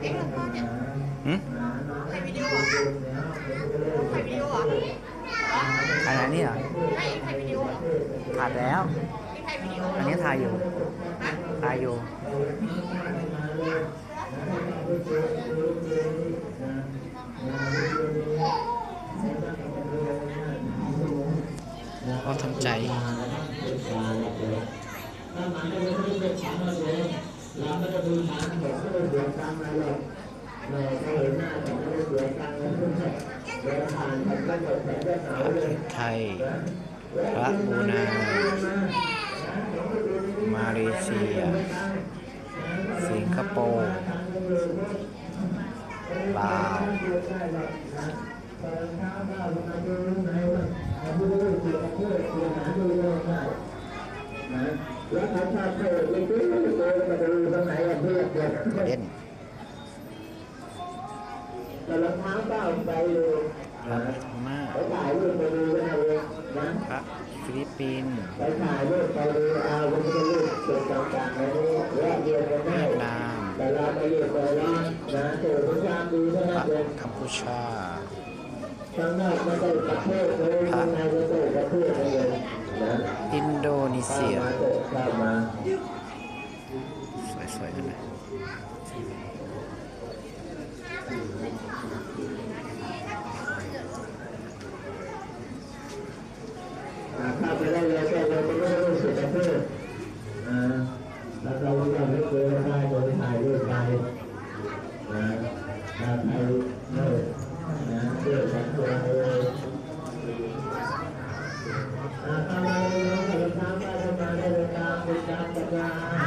เอ๊ะหลวงพ่อเนี่ยหืมถ่ายวิดีโอเหรอถ่ายวิดีโอเหรอเหรอถ่ายอันนี้เหรอไม่ถ่ายวิดีโอเหรอถ่ายแล้วไม่ถ่ายวิดีโอเหรอันนี้ถ่ายอยู่ฮะถ่ายอยู่ ก็ทำใจ ไทยพระบูนามาเลเซีย สิงคโปร์ลาวแล้วเขาชอบเปิดไปซื้อไปดูมาดูตรงไหนอะเพื่อนเด็กประเด็น แต่รองเท้าเป้าไปเลยพระพม่าไปถ่ายรูปไปดูกันเอาเองนะพระฟิลิปปินส์ไปถ่ายรูปไปดูเอาเป็นรูปจุดต่างๆในนี้แยกเดียวกันได้เวียดนามแต่เราไปอยู่ตัวร้อนนะเจอสงครามดีเท่าพนั้ระนเองกัมพูชาข้างนอกไม่ได้ประเทศเลยข้างในก็ได้ประเทศเลยนะอินโดนีเข้าเซียมาเถอะเข้ามาสวยๆนั่นเลย นะเพื่อสังคมเลยอาตมาเราทำมาทำมาได้ตามเป็นกัญ